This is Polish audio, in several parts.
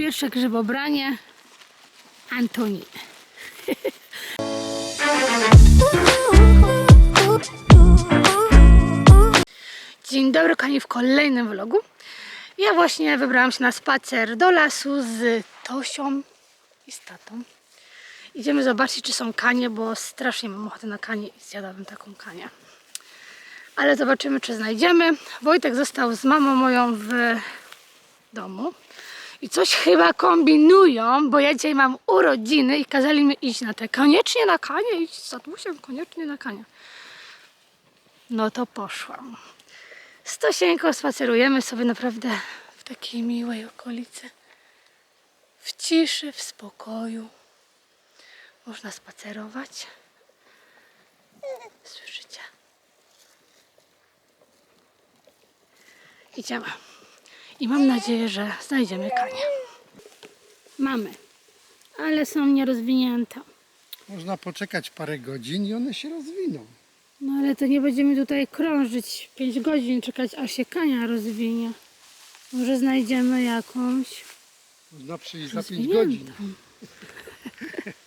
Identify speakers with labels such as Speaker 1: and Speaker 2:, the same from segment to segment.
Speaker 1: Pierwsze grzybobranie Antoniny. Dzień dobry, kochani, w kolejnym vlogu. Ja właśnie wybrałam się na spacer do lasu z Tosią i z tatą. Idziemy zobaczyć, czy są kanie, bo strasznie mam ochotę na kanie i zjadłabym taką kanię. Ale zobaczymy, czy znajdziemy. Wojtek został z mamą moją w domu i coś chyba kombinują, bo ja dzisiaj mam urodziny i kazali mi iść na te. Koniecznie na kanie, iść z tatusiem, koniecznie na kanie. No to poszłam. Z Tosieńką spacerujemy sobie naprawdę w takiej miłej okolicy. W ciszy, w spokoju. Można spacerować. Słyszycie? Idziemy. I mam nadzieję, że znajdziemy kanie. Mamy, ale są nierozwinięte.
Speaker 2: Można poczekać parę godzin i one się rozwiną.
Speaker 1: No ale to nie będziemy tutaj krążyć 5 godzin, czekać aż się kania rozwinie. Może znajdziemy jakąś
Speaker 2: Można przyjść za 5
Speaker 1: rozwiniętą.
Speaker 2: godzin.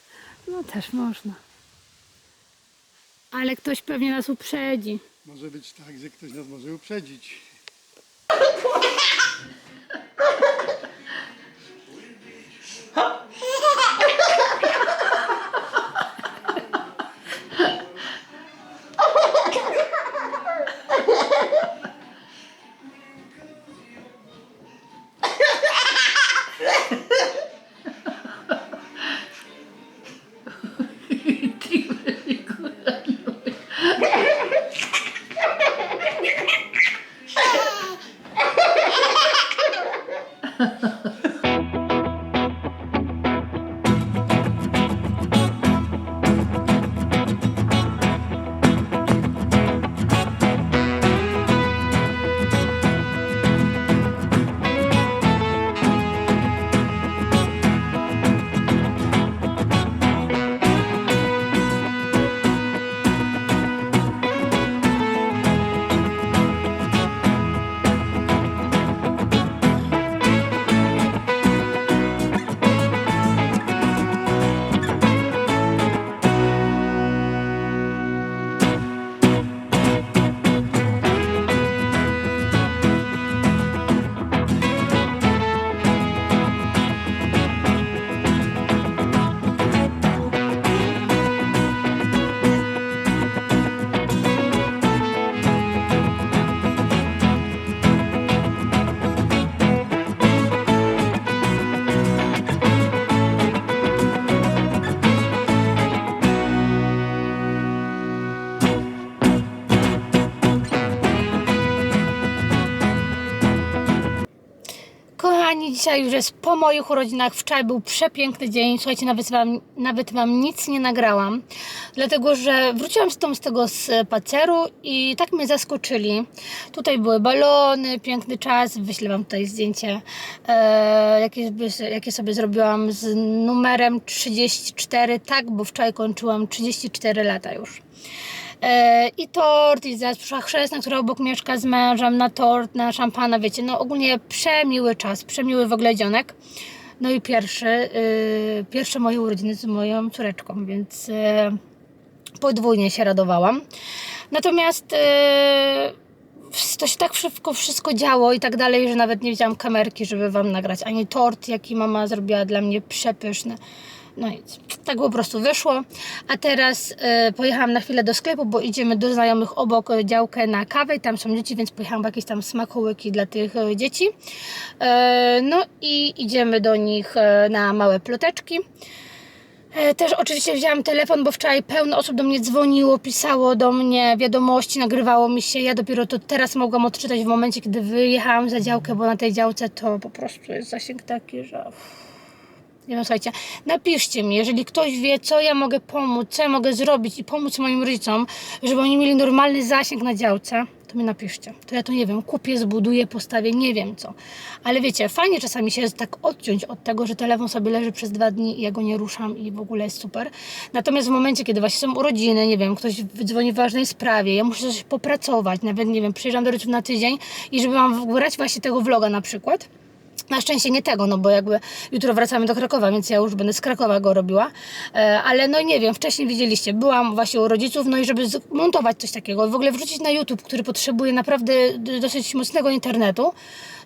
Speaker 1: No też można. Ale ktoś pewnie nas uprzedzi.
Speaker 2: Może być tak, że ktoś nas może uprzedzić.
Speaker 1: Kochani, dzisiaj już jest po moich urodzinach. Wczoraj był przepiękny dzień. Słuchajcie, nawet wam, nawet wam nic nie nagrałam, dlatego że wróciłam z, tą, z tego spaceru i tak mnie zaskoczyli. Tutaj były balony, piękny czas. Wyślę wam tutaj zdjęcie, e, jakie, jakie sobie zrobiłam z numerem 34. Tak, bo wczoraj kończyłam 34 lata już. E, I tort, i przyszła chrzestna, która obok mieszka z mężem, na tort, na szampana, wiecie, no ogólnie przemiły czas, przemiły w ogóle dzionek. No i pierwszy, y, pierwsze moje urodziny z moją córeczką, więc y, podwójnie się radowałam. Natomiast y, to się tak szybko wszystko działo i tak dalej, że nawet nie wzięłam kamerki, żeby wam nagrać ani tort, jaki mama zrobiła dla mnie przepyszny. No i tak po prostu wyszło. A teraz e, pojechałam na chwilę do sklepu, bo idziemy do znajomych obok e, działkę na kawę i tam są dzieci, więc pojechałam po jakieś tam smakołyki dla tych e, dzieci. E, no i idziemy do nich e, na małe ploteczki. Też oczywiście wzięłam telefon, bo wczoraj pełno osób do mnie dzwoniło, pisało do mnie wiadomości, nagrywało mi się. Ja dopiero to teraz mogłam odczytać w momencie, kiedy wyjechałam za działkę, bo na tej działce to po prostu jest zasięg taki, że nie wiem, słuchajcie, napiszcie mi, jeżeli ktoś wie, co ja mogę pomóc, co ja mogę zrobić i pomóc moim rodzicom, żeby oni mieli normalny zasięg na działce, to mi napiszcie. To ja to nie wiem, kupię, zbuduję, postawię, nie wiem co. Ale wiecie, fajnie czasami się tak odciąć od tego, że telefon sobie leży przez dwa dni i ja go nie ruszam i w ogóle jest super. Natomiast w momencie, kiedy właśnie są urodziny, nie wiem, ktoś dzwoni w ważnej sprawie, ja muszę coś popracować, nawet nie wiem, przyjeżdżam do rodziców na tydzień i żeby wam brać właśnie tego vloga na przykład, Na szczęście nie tego, no bo jakby jutro wracamy do Krakowa, więc ja już będę z Krakowa go robiła. E, ale no nie wiem, wcześniej widzieliście, byłam właśnie u rodziców, no i żeby zmontować coś takiego, w ogóle wrzucić na YouTube, który potrzebuje naprawdę dosyć mocnego internetu,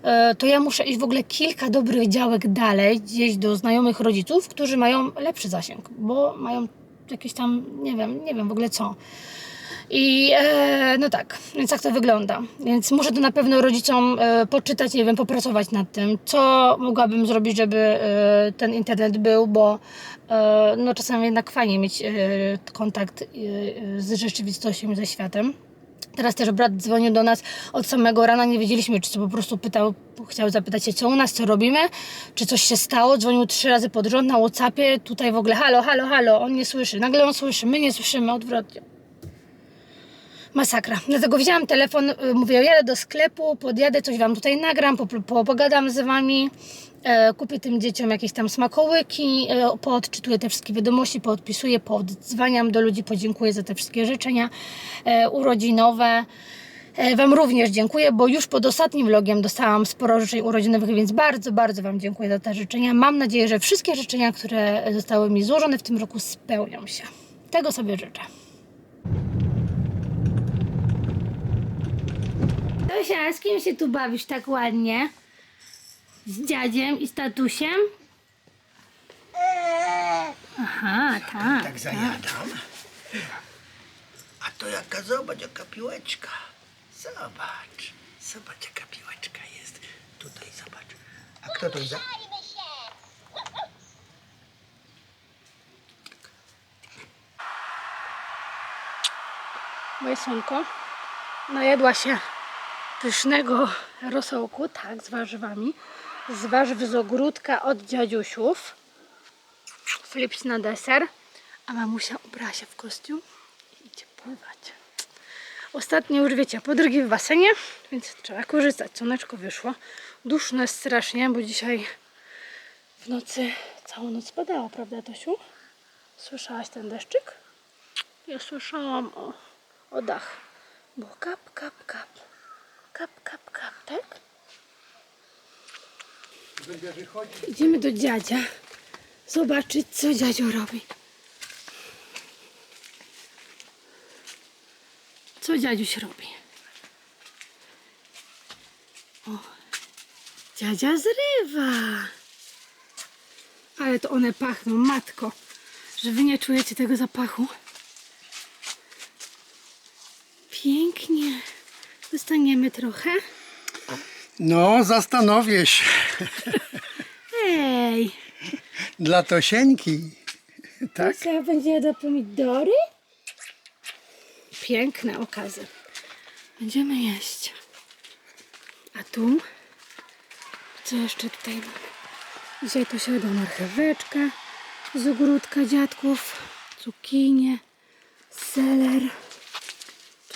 Speaker 1: e, to ja muszę iść w ogóle kilka dobrych działek dalej, gdzieś do znajomych rodziców, którzy mają lepszy zasięg, bo mają jakieś tam, nie wiem, nie wiem w ogóle co. I e, no tak, więc tak to wygląda. Więc muszę to na pewno rodzicom e, poczytać, nie wiem, popracować nad tym, co mogłabym zrobić, żeby e, ten internet był, bo e, no czasami jednak fajnie mieć e, kontakt e, z rzeczywistością, ze światem. Teraz też brat dzwonił do nas od samego rana, nie wiedzieliśmy, czy co po prostu pytał, chciał zapytać się, co u nas, co robimy, czy coś się stało. Dzwonił trzy razy pod rząd na Whatsappie, tutaj w ogóle halo, halo, halo, on nie słyszy. Nagle on słyszy, my nie słyszymy, odwrotnie. Masakra. Dlatego wzięłam telefon, y, mówię, jadę do sklepu, podjadę, coś wam tutaj nagram, po, po, pogadam z wami, e, kupię tym dzieciom jakieś tam smakołyki, e, poodczytuję te wszystkie wiadomości, poodpisuję, podzwaniam do ludzi, podziękuję za te wszystkie życzenia e, urodzinowe. E, Wam również dziękuję, bo już pod ostatnim vlogiem dostałam sporo życzeń urodzinowych, więc bardzo, bardzo Wam dziękuję za te życzenia. Mam nadzieję, że wszystkie życzenia, które zostały mi złożone w tym roku spełnią się. Tego sobie życzę. Tosia, z kim się tu bawisz tak ładnie? Z dziadziem i z tatusiem? Aha, tak.
Speaker 3: Tak zajadam. A to jaka, zobacz, jaka piłeczka. Zobacz, zobacz, jaka piłeczka jest. Tutaj zobacz. A kto to za...
Speaker 1: Moje słonko najedła się pysznego rosołku, tak, z warzywami. Z warzyw z ogródka od dziadziusiów. Flips na deser. A mamusia ubrała się w kostium i idzie pływać. Ostatnio już wiecie, podrygi w basenie, więc trzeba korzystać. Słoneczko wyszło. Duszno jest strasznie, bo dzisiaj w nocy całą noc padało, prawda Tosiu? Słyszałaś ten deszczyk? Ja słyszałam o, o dach. Było kap, kap, kap. Kap, kap, kap, tak? Idziemy do dziadzia. Zobaczyć, co dziadzio robi. Co dziadziuś robi? O, dziadzia zrywa. Ale to one pachną, matko. Że wy nie czujecie tego zapachu. Pięknie. Dostaniemy trochę.
Speaker 2: No, zastanowię się.
Speaker 1: Ej,
Speaker 2: Dla Tosieńki. Tak?
Speaker 1: Tosia będzie jadła pomidory? Piękne okazy. Będziemy jeść. A tu? Co jeszcze tutaj mamy? Dzisiaj to się jadła marcheweczka z ogródka dziadków, cukinie, seler.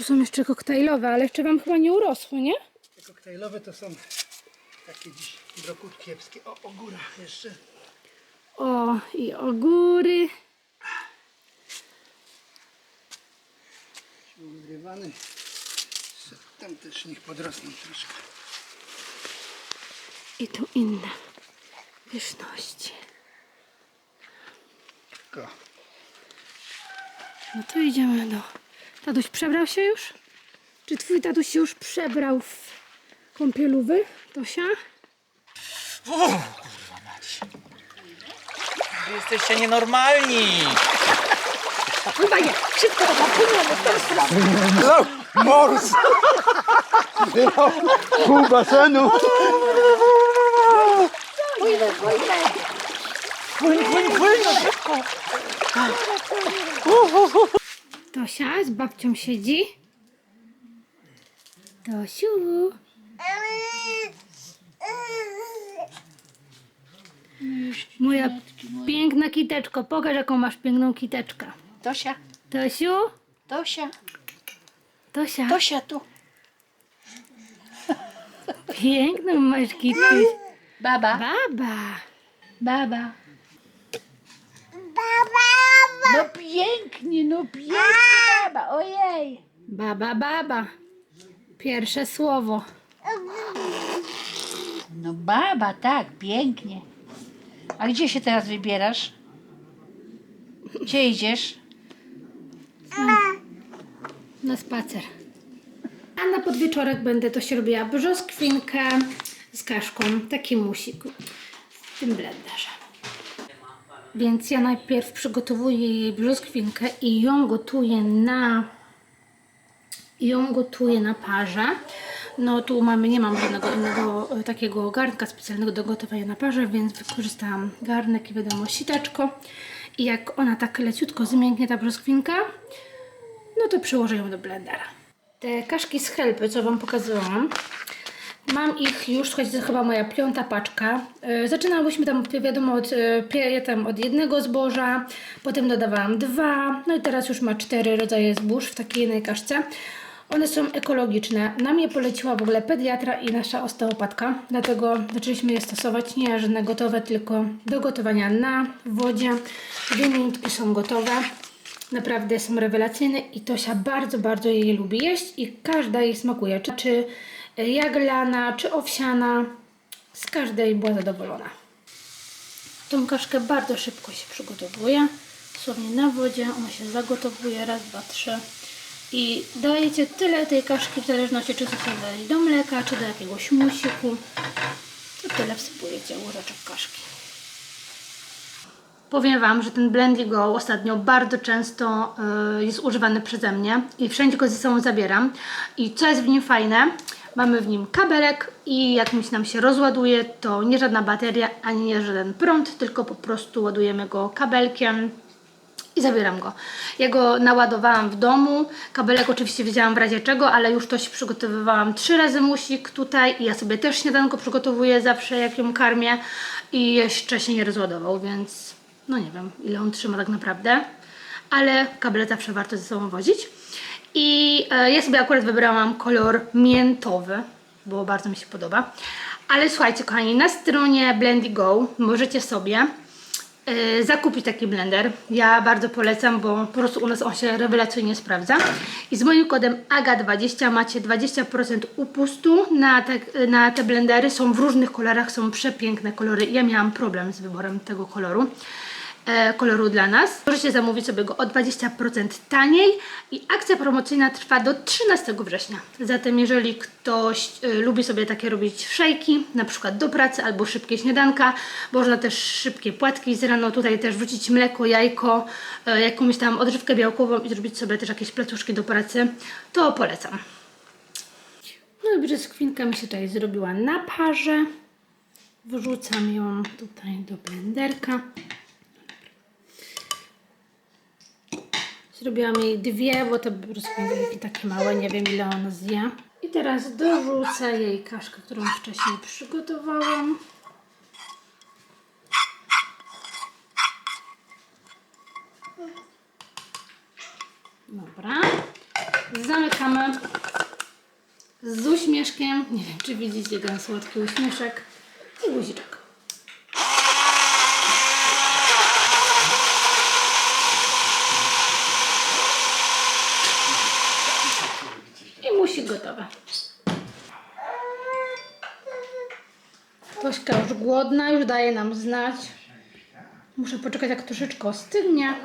Speaker 1: Tu są jeszcze koktajlowe, ale jeszcze wam chyba nie urosło, nie?
Speaker 3: Te koktajlowe to są takie dziś brokud kiepskie. O, o górach jeszcze.
Speaker 1: O, i ogóry.
Speaker 3: Ugrywany. Tam też niech podrosną troszkę.
Speaker 1: I tu inne pyszności.
Speaker 3: Go.
Speaker 1: No to idziemy do... Tatuś przebrał się już? Czy twój tatuś się już przebrał w kąpielówy, Tosia?
Speaker 4: Wy jesteście nienormalni!
Speaker 1: Chyba nie, szybko to popłyniemy, to jest
Speaker 2: Mors! Pół basenu.
Speaker 4: Płyń, płyń, płyń, no szybko!
Speaker 1: Tosia z babcią siedzi. Tosiu. Moja piękna kiteczko, pokaż jaką masz piękną kiteczkę.
Speaker 5: Tosia,
Speaker 1: Tosiu,
Speaker 5: Tosia,
Speaker 1: Tosia,
Speaker 5: Tosia tu.
Speaker 1: piękną masz kitę.
Speaker 5: Baba,
Speaker 1: Baba.
Speaker 5: baba. No pięknie, no pięknie baba, ojej.
Speaker 1: Baba, baba. Pierwsze słowo.
Speaker 5: No baba, tak, pięknie. A gdzie się teraz wybierasz? Gdzie idziesz?
Speaker 1: na spacer. A na podwieczorek będę to się robiła brzoskwinkę z kaszką, taki musik w tym blenderze. Więc ja najpierw przygotowuję jej brzoskwinkę i ją gotuję na ją gotuję na parze. No tu mamy, nie mam żadnego innego e, takiego garnka specjalnego do gotowania na parze, więc wykorzystałam garnek i wiadomo siteczko. I jak ona tak leciutko zmięknie ta brzoskwinka, no to przyłożę ją do blendera. Te kaszki z helpy, co Wam pokazywałam, mam ich już, słuchajcie, to chyba moja piąta paczka. Yy, Zaczynałyśmy tam, wiadomo, od, pie- tam od jednego zboża, potem dodawałam dwa, no i teraz już ma cztery rodzaje zbóż w takiej jednej kaszce. One są ekologiczne. Nam je poleciła w ogóle pediatra i nasza osteopatka, dlatego zaczęliśmy je stosować nie żadne gotowe, tylko do gotowania na wodzie. Dwie minutki są gotowe. Naprawdę są rewelacyjne i Tosia bardzo, bardzo jej lubi jeść i każda jej smakuje. Czy, czy jaglana, czy owsiana. Z każdej była zadowolona. Tą kaszkę bardzo szybko się przygotowuje. Dosłownie na wodzie. Ona się zagotowuje. Raz, dwa, trzy. I dajecie tyle tej kaszki w zależności czy chcecie dodać do mleka, czy do jakiegoś musiku. To tyle wsypujecie łyżeczek kaszki. Powiem Wam, że ten Blendy Go ostatnio bardzo często y, jest używany przeze mnie i wszędzie go ze sobą zabieram. I co jest w nim fajne, mamy w nim kabelek i jak mi nam się rozładuje, to nie żadna bateria, ani nie żaden prąd, tylko po prostu ładujemy go kabelkiem i zabieram go. Ja go naładowałam w domu. Kabelek oczywiście wiedziałam w razie czego, ale już to się przygotowywałam trzy razy musik tutaj i ja sobie też śniadanko przygotowuję zawsze jak ją karmię i jeszcze się nie rozładował, więc no nie wiem ile on trzyma tak naprawdę, ale kable zawsze warto ze sobą wozić. I e, ja sobie akurat wybrałam kolor miętowy, bo bardzo mi się podoba. Ale słuchajcie kochani, na stronie Blendy Go możecie sobie Yy, zakupić taki blender. Ja bardzo polecam, bo po prostu u nas on się rewelacyjnie sprawdza. I z moim kodem AGA20 macie 20% upustu na te, na te blendery. Są w różnych kolorach, są przepiękne kolory. Ja miałam problem z wyborem tego koloru. E, koloru dla nas. Możecie zamówić sobie go o 20% taniej i akcja promocyjna trwa do 13 września. Zatem jeżeli ktoś e, lubi sobie takie robić szejki, na przykład do pracy albo szybkie śniadanka, można też szybkie płatki z rano, tutaj też wrzucić mleko, jajko, e, jakąś tam odżywkę białkową i zrobić sobie też jakieś placuszki do pracy, to polecam. No i brzoskwinka mi się tutaj zrobiła na parze. Wrzucam ją tutaj do blenderka. Zrobiłam jej dwie, bo te brzoskwinki takie małe, nie wiem ile ona zje. I teraz dorzucę jej kaszkę, którą wcześniej przygotowałam. Dobra. Zamykamy z uśmieszkiem. Nie wiem, czy widzicie ten słodki uśmieszek. I guziczek. I musi gotowe. Tośka już głodna, już daje nam znać. Muszę poczekać, jak troszeczkę ostygnie,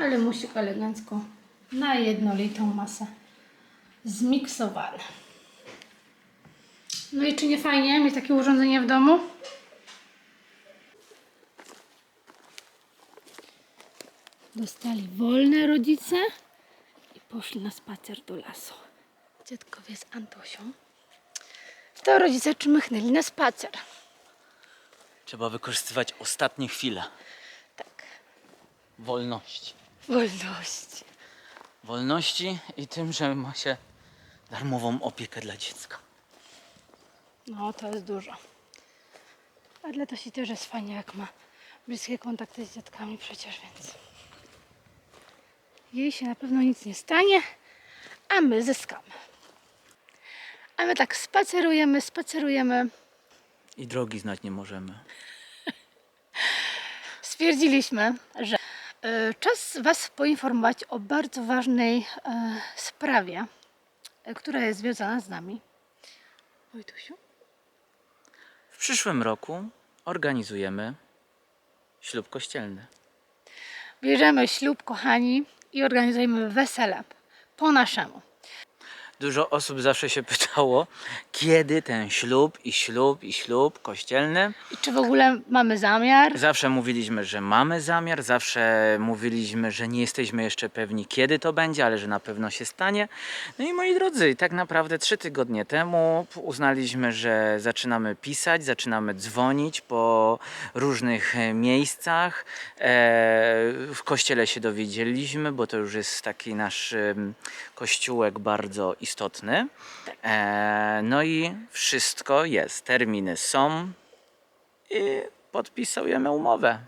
Speaker 1: ale musik elegancko na jednolitą masę zmiksowany. No i czy nie fajnie mieć takie urządzenie w domu? Dostali wolne rodzice i poszli na spacer do lasu. Dziadkowie z Antosią. To rodzice czmychnęli na spacer.
Speaker 4: Trzeba wykorzystywać ostatnie chwile.
Speaker 1: Tak.
Speaker 4: Wolności.
Speaker 1: Wolność.
Speaker 4: Wolności i tym, że ma się darmową opiekę dla dziecka.
Speaker 1: No, to jest dużo. A dla Tosi też jest fajnie, jak ma bliskie kontakty z dziadkami przecież, więc jej się na pewno nic nie stanie, a my zyskamy. A my tak spacerujemy, spacerujemy.
Speaker 4: I drogi znać nie możemy.
Speaker 1: Stwierdziliśmy, że e, czas Was poinformować o bardzo ważnej e, sprawie, e, która jest związana z nami. Wojtusiu?
Speaker 4: W przyszłym roku organizujemy ślub kościelny.
Speaker 1: Bierzemy ślub, kochani, i organizujemy wesele po naszemu.
Speaker 4: Dużo osób zawsze się pytało, kiedy ten ślub i ślub i ślub kościelny.
Speaker 1: I czy w ogóle mamy zamiar?
Speaker 4: Zawsze mówiliśmy, że mamy zamiar, zawsze mówiliśmy, że nie jesteśmy jeszcze pewni, kiedy to będzie, ale że na pewno się stanie. No i moi drodzy, tak naprawdę trzy tygodnie temu uznaliśmy, że zaczynamy pisać, zaczynamy dzwonić po różnych miejscach. E, W kościele się dowiedzieliśmy, bo to już jest taki nasz kościółek bardzo istotny. E, No i wszystko jest, terminy są i podpisujemy umowę.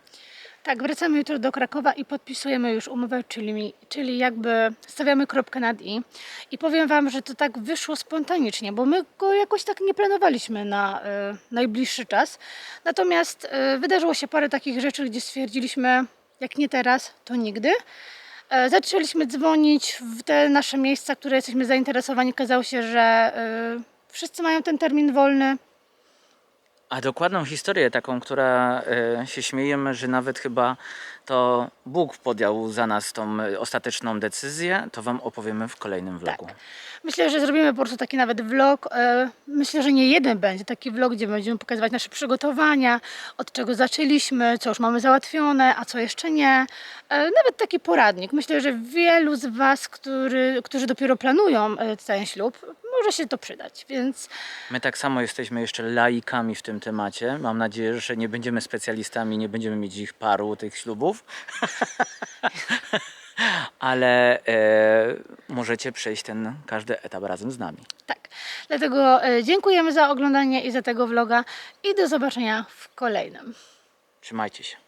Speaker 1: Tak, wracamy jutro do Krakowa i podpisujemy już umowę, czyli, czyli jakby stawiamy kropkę nad i. I powiem Wam, że to tak wyszło spontanicznie, bo my go jakoś tak nie planowaliśmy na y, najbliższy czas. Natomiast y, wydarzyło się parę takich rzeczy, gdzie stwierdziliśmy, jak nie teraz, to nigdy. E, Zaczęliśmy dzwonić w te nasze miejsca, które jesteśmy zainteresowani. Okazało się, że y, wszyscy mają ten termin wolny.
Speaker 4: A dokładną historię taką, która e, się śmiejemy, że nawet chyba to Bóg podjął za nas tą e, ostateczną decyzję, to wam opowiemy w kolejnym vlogu.
Speaker 1: Myślę, że zrobimy po prostu taki nawet vlog. e, Myślę, że nie jeden będzie taki vlog, gdzie będziemy pokazywać nasze przygotowania, od czego zaczęliśmy, co już mamy załatwione, a co jeszcze nie. E, Nawet taki poradnik. Myślę, że wielu z Was, który, którzy dopiero planują ten ślub, może się to przydać. Więc
Speaker 4: My tak samo jesteśmy jeszcze laikami w tym temacie. Mam nadzieję, że nie będziemy specjalistami, nie będziemy mieć ich paru tych ślubów. Ale e, możecie przejść ten każdy etap razem z nami.
Speaker 1: tak. Dlatego e, dziękujemy za oglądanie i za tego vloga i do zobaczenia w kolejnym.
Speaker 4: Trzymajcie się.